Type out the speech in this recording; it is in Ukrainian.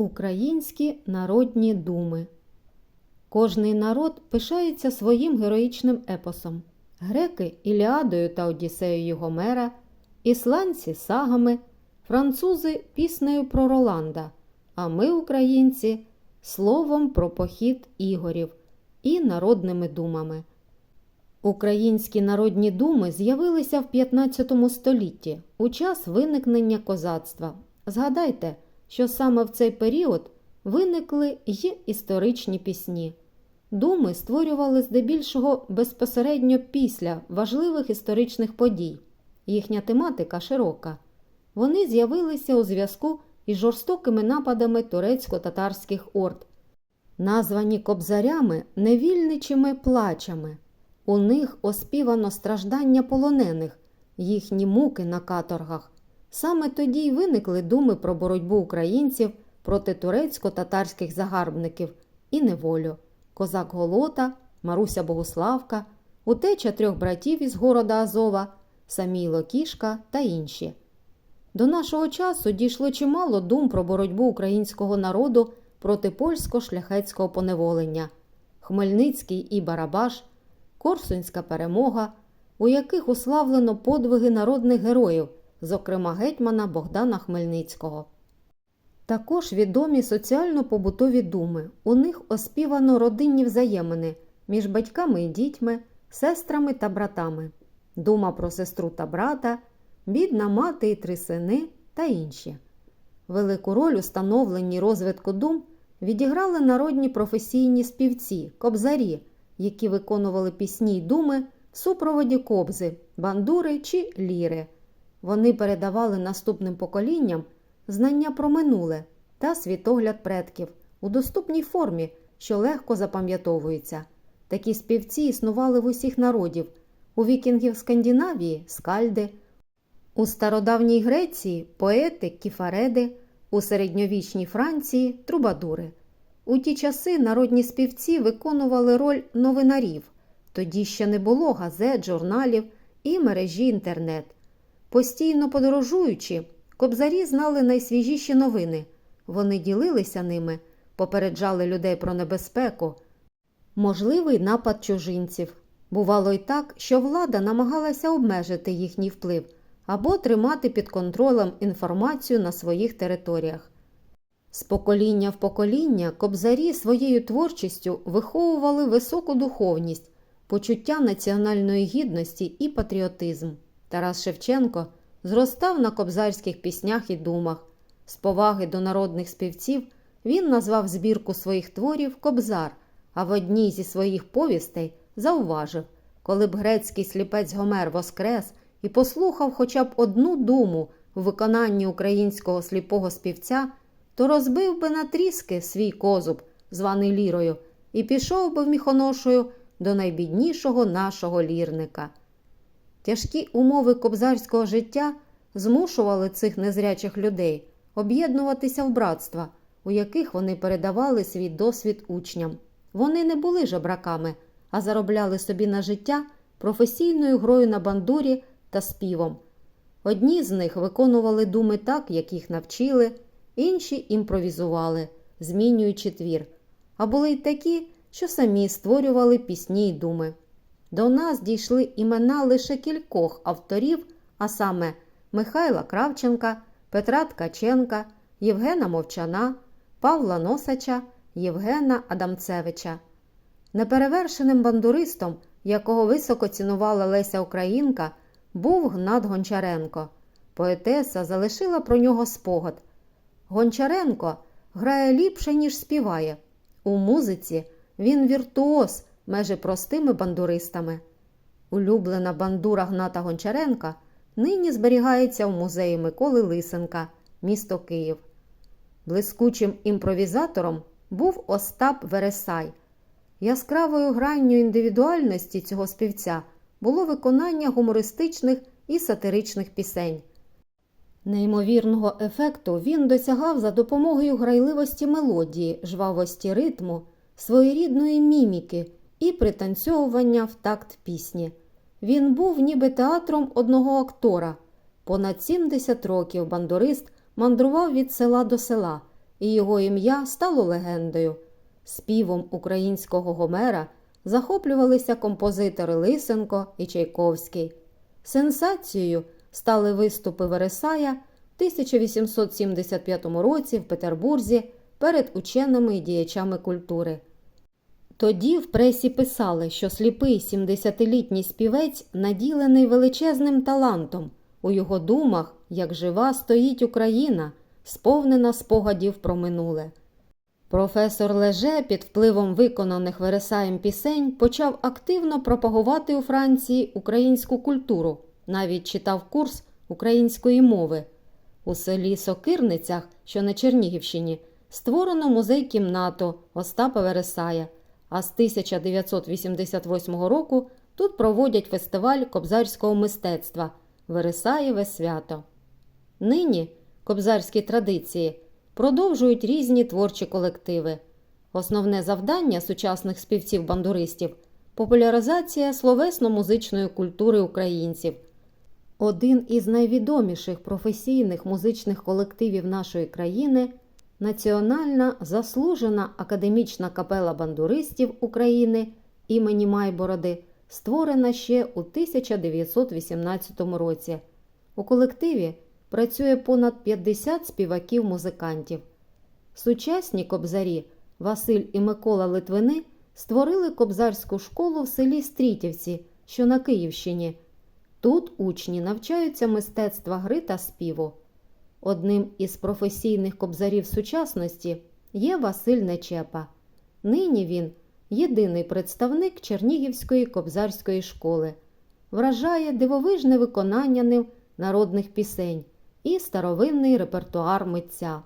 Українські народні думи. Кожний народ пишається своїм героїчним епосом. Греки Іліадою та Одіссеєю Гомера, ісландці сагами, французи піснею про Роланда, а ми, українці, словом про похід ігорів і народними думами. Українські народні думи з'явилися в 15 столітті у час виникнення козацтва. Згадайте, що саме в цей період виникли й історичні пісні. Думи створювали здебільшого безпосередньо після важливих історичних подій. Їхня тематика широка. Вони з'явилися у зв'язку із жорстокими нападами турецько-татарських орд, названі кобзарями невільничими плачами. У них оспівано страждання полонених, їхні муки на каторгах. Саме тоді й виникли думи про боротьбу українців проти турецько-татарських загарбників і неволю. Козак Голота, Маруся Богуславка, утеча трьох братів із города Азова, Самійло Кішка та інші. До нашого часу дійшло чимало дум про боротьбу українського народу проти польсько-шляхетського поневолення, Хмельницький і Барабаш, Корсунська перемога, у яких уславлено подвиги народних героїв, зокрема гетьмана Богдана Хмельницького. Також відомі соціально-побутові думи. У них оспівано родинні взаємини між батьками і дітьми, сестрами та братами, дума про сестру та брата, бідна мати і три сини та інші. Велику роль у становленні розвитку дум відіграли народні професійні співці, кобзарі, які виконували пісні й думи в супроводі кобзи, бандури чи ліри. Вони передавали наступним поколінням знання про минуле та світогляд предків у доступній формі, що легко запам'ятовується. Такі співці існували в усіх народів у вікінгів Скандинавії скальди, у стародавній Греції поети кіфареди, у середньовічній Франції трубадури. У ті часи народні співці виконували роль новинарів, тоді ще не було газет, журналів і мережі інтернет. Постійно подорожуючи, кобзарі знали найсвіжіші новини. Вони ділилися ними, попереджали людей про небезпеку, можливий напад чужинців. Бувало й так, що влада намагалася обмежити їхній вплив або тримати під контролем інформацію на своїх територіях. З покоління в покоління кобзарі своєю творчістю виховували високу духовність, почуття національної гідності і патріотизм. Тарас Шевченко зростав на кобзарських піснях і думах. З поваги до народних співців він назвав збірку своїх творів Кобзар, а в одній зі своїх повістей зауважив, коли б грецький сліпець Гомер воскрес і послухав хоча б одну думу в виконанні українського сліпого співця, то розбив би на тріски свій козуб, званий лірою, і пішов би вміхоношою до найбіднішого нашого лірника. Тяжкі умови кобзарського життя змушували цих незрячих людей об'єднуватися в братства, у яких вони передавали свій досвід учням. Вони не були жебраками, а заробляли собі на життя професійною грою на бандурі та співом. Одні з них виконували думи так, як їх навчили, інші імпровізували, змінюючи твір, а були й такі, що самі створювали пісні й думи. До нас дійшли імена лише кількох авторів, а саме Михайла Кравченка, Петра Ткаченка, Євгена Мовчана, Павла Носача, Євгена Адамцевича. Неперевершеним бандуристом, якого високо цінувала Леся Українка, був Гнат Гончаренко. Поетеса залишила про нього спогад. Гончаренко грає ліпше, ніж співає. У музиці він віртуоз межі простими бандуристами. Улюблена бандура Гната Гончаренка нині зберігається в музеї Миколи Лисенка, місто Київ. Блискучим імпровізатором був Остап Вересай. Яскравою гранню індивідуальності цього співця було виконання гумористичних і сатиричних пісень. Неймовірного ефекту він досягав за допомогою грайливості мелодії, жвавості ритму, своєрідної міміки і пританцьовування в такт пісні. Він був ніби театром одного актора. Понад 70 років бандурист мандрував від села до села, і його ім'я стало легендою. Співом українського Гомера захоплювалися композитори Лисенко і Чайковський. Сенсацією стали виступи Вересая в 1875 році в Петербурзі перед ученими і діячами культури. Тоді в пресі писали, що сліпий 70-літній співець наділений величезним талантом. У його думах, як жива, стоїть Україна, сповнена спогадів про минуле. Професор Леже під впливом виконаних Вересаєм пісень почав активно пропагувати у Франції українську культуру, навіть читав курс української мови. У селі Сокирницях, що на Чернігівщині, створено музей кімнату Остапа Вересая, а з 1988 року тут проводять фестиваль кобзарського мистецтва Вересаєве свято. Нині кобзарські традиції продовжують різні творчі колективи. Основне завдання сучасних співців-бандуристів популяризація словесно-музичної культури українців. Один із найвідоміших професійних музичних колективів нашої країни Національна заслужена академічна капела бандуристів України імені Майбороди, створена ще у 1918 році. У колективі працює понад 50 співаків-музикантів. Сучасні кобзарі Василь і Микола Литвини створили кобзарську школу в селі Стрітівці, що на Київщині. Тут учні навчаються мистецтва гри та співу. Одним із професійних кобзарів сучасності є Василь Нечепа. Нині він єдиний представник Чернігівської кобзарської школи. Вражає дивовижне виконання ним народних пісень і старовинний репертуар митця.